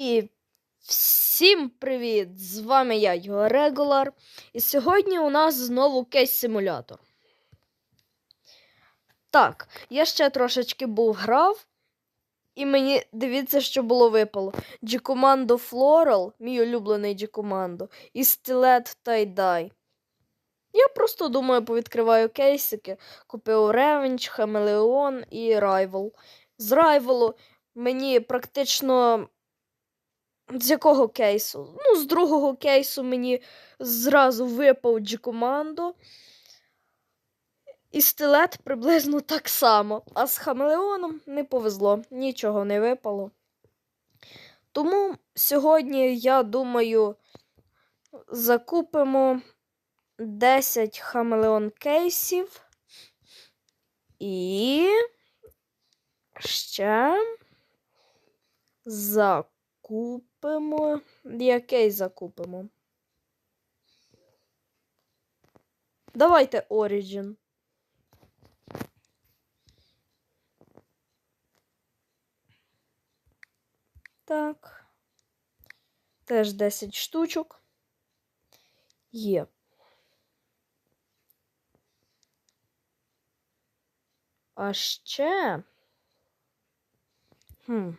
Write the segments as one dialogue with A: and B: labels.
A: І всім привіт! З вами я, його Регулар. І сьогодні у нас знову кейс-симулятор. Так, я ще трошечки був грав, і мені дивіться, що було випало. G-Commando Floral, мій улюблений G-Commando, і стилет Tie-Dye. Я просто думаю, повідкриваю кейсики. Купив Revenge, Хамелеон і Rival. З Rival мені практично. З якого кейсу? Ну, з другого кейсу мені зразу випав G-командо. І стилет приблизно так само. А з Хамелеоном не повезло, нічого не випало. Тому сьогодні, я думаю, закупимо 10 хамелеон кейсів. І ще закупимо. Який закупимо? Давайте Origin. Так. Теж 10 штучок. Є. А ще. Хм.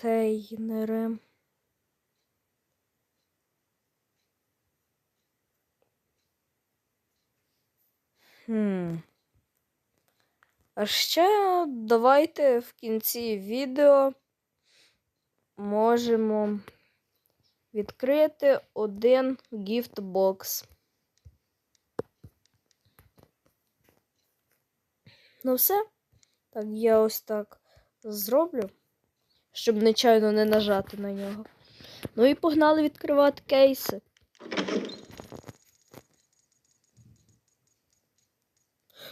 A: Контейнери. Хм. А ще давайте в кінці відео можемо відкрити один гіфтбокс. Ну все. Так, я ось так зроблю, щоб нечайно не нажати на нього. Ну і погнали відкривати кейси.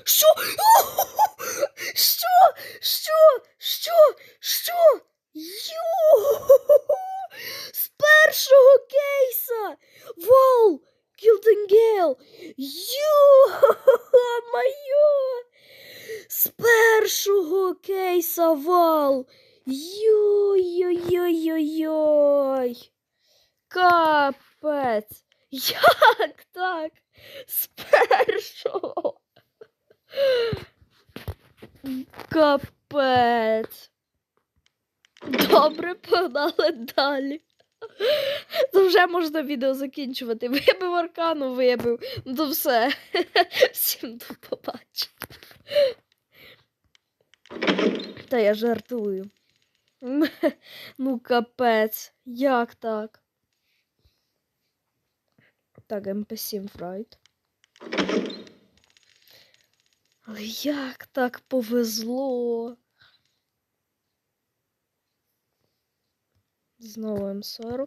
A: Що? Що? Що? Що? Що? Йо! З першого кейса! Вау! Кілденгейл! Йо! Майо! З першого кейса вал! Йой-йой-йой-йой! Капець! Як так? З? Капець. Добре, погнали далі. То вже можна відео закінчувати. Вибив аркану, вибив. Ну то все. Всім до побачення. Та я жартую. Ну, капець. Як так? Так, МП7 фрайт. Але як так повезло? Знову М40.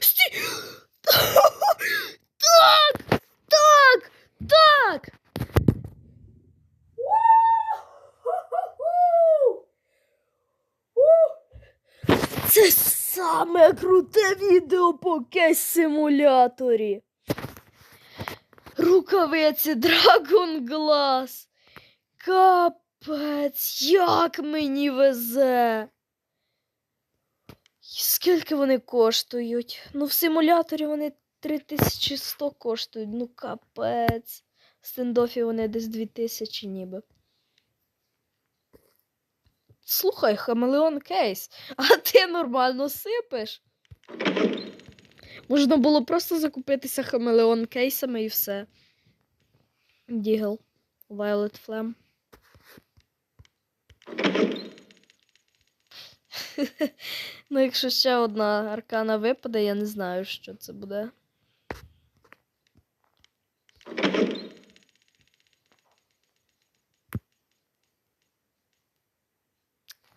A: Сті! Так! Так! Так! Це саме круте відео по кейс-симуляторі. Рукавиці Dragon Glass. Капець, як мені везе. І Скільки вони коштують? Ну, в симуляторі вони 3100 коштують. Ну, капець. В стендофі вони десь 2000 ніби. Слухай, хамелеон кейс, а ти нормально сипеш? Можна було просто закупитися хамелеон кейсами і все. Дігл. Violet Flame. ну, якщо ще одна аркана випаде, я не знаю, що це буде.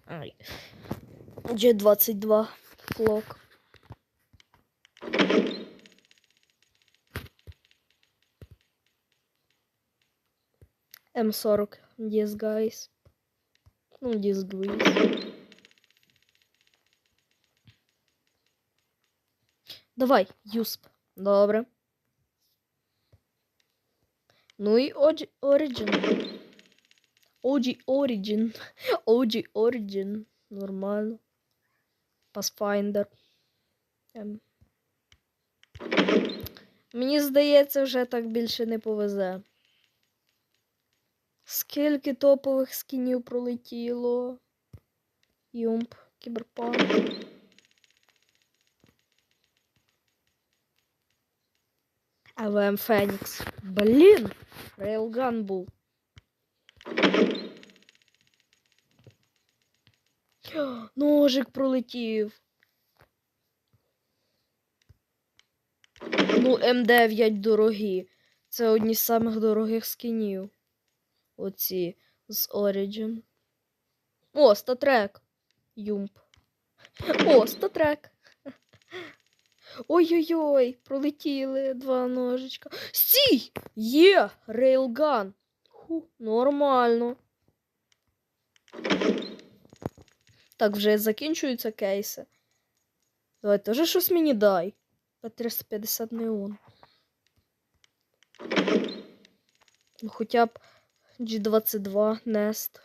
A: Ай. G22 флок. М40 Disguise. Ну, Disguise. Давай, Юсп. Добре. Ну і Origin. OG Origin. OG Origin. Нормально. Pathfinder. Ем. Мені здається, вже так більше не повезе. Скільки топових скінів пролетіло? Юмп, кіберпанк. АВМ Фенікс. Блін! Рейлган був. Ножик пролетів. Ну, М9 дорогі. Це одні з самих дорогих скінів. Оці з Origin. О, статрек. Юмп. О, статрек. Ой-ой-ой, пролетіли два ножичка. Стій! Є! Рейлган. Ху, нормально. Так, вже закінчуються кейси. Давай теж щось мені дай. П350 неон. Ну, хоча б G22 Nest.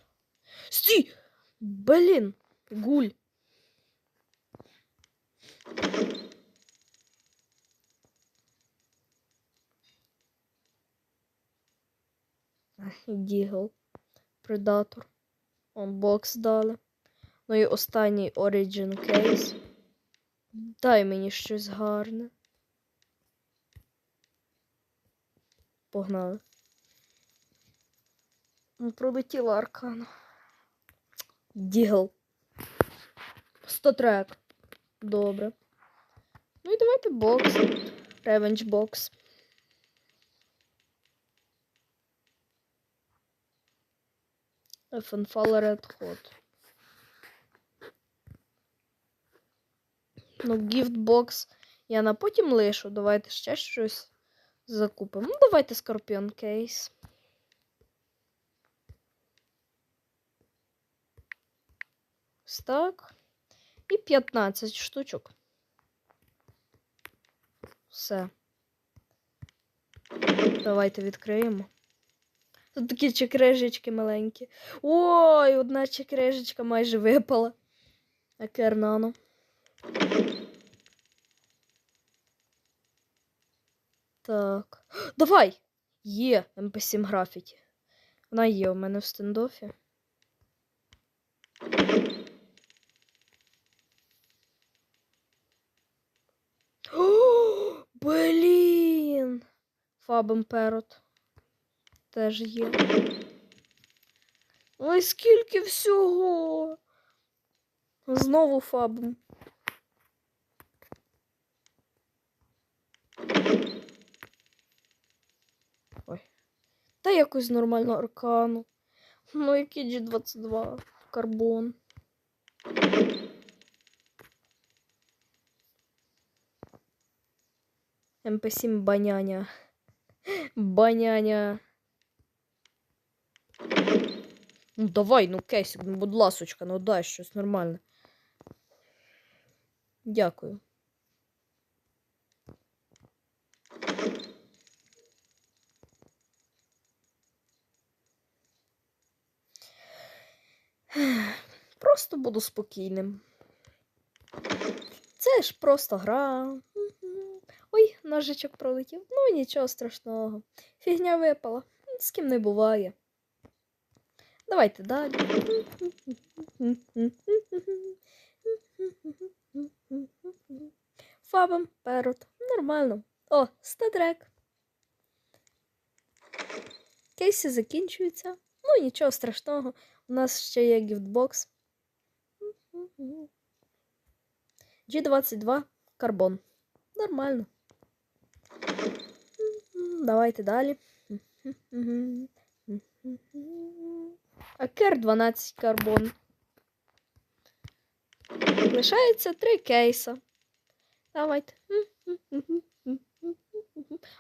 A: Стій! Блін! Гуль. Дігл. Предатор. Онбокс дали. Ну і останній Origin Case. Дай мені щось гарне. Погнали. Ну, Пролетіла аркана. Дігл. 100 трек. Добре. Ну і давайте бокс. Ревенж бокс. Фанфала Red Hot. Ну, гіфтбокс я на потім лишу. Давайте ще щось закупимо. Ну, давайте Скорпіон кейс. Ось так. І 15 штучок. Все. Давайте відкриємо. Тут такі чекрижечки маленькі. Ой, одна чекрижечка майже випала. Акернано. Так. Давай! Є МП7 графіті. Вона є у мене в стендофі. О, блін! Фабом Перот. Теж є. Ой, скільки всього. Знову фабом. Ой. Та якось нормально аркану. Ну, який G22 карбон. МП7 баняня. Баняня. Ну давай, ну кейсик, ну будь ласочка, ну дай щось нормальне. Дякую. Просто буду спокійним. Це ж просто гра. Ножичок пролетів. Ну нічого страшного. Фігня випала. З ким не буває. Давайте далі. Фабом, перот. Нормально. О, стадрек. Кейси закінчуються. Ну, нічого страшного. У нас ще є гіфтбокс. G22 карбон. Нормально. Давайте далі. Акер 12 карбон. Лишається три кейса. Давайте.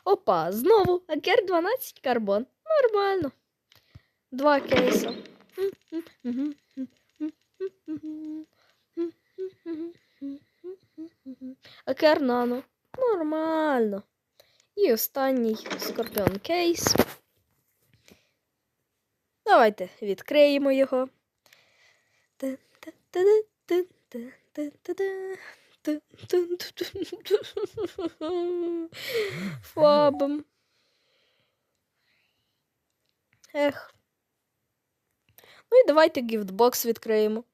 A: Опа, знову Акер 12 карбон. Нормально. Два кейса. Акер нано. Нормально. І останній скорпіон кейс. Давайте відкриємо його. Фабом. Ех. Ну і давайте гіфтбокс відкриємо.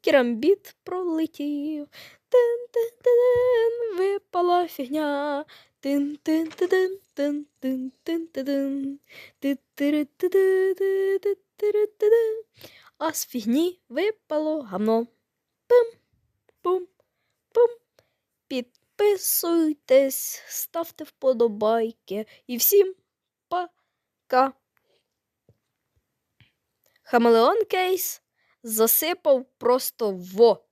A: Керамбіт пролетів. Тин-тин-тин, випала фігня. Тин-тин-тин-тин-тин-тин-тин. Ти-тири-ти-ди-ди-ди-тири-ти-ди. А з фігні випало гамно. Пум, пум, пум. Підписуйтесь, ставте вподобайки. І всім пока. Хамелеон кейс засипав просто во.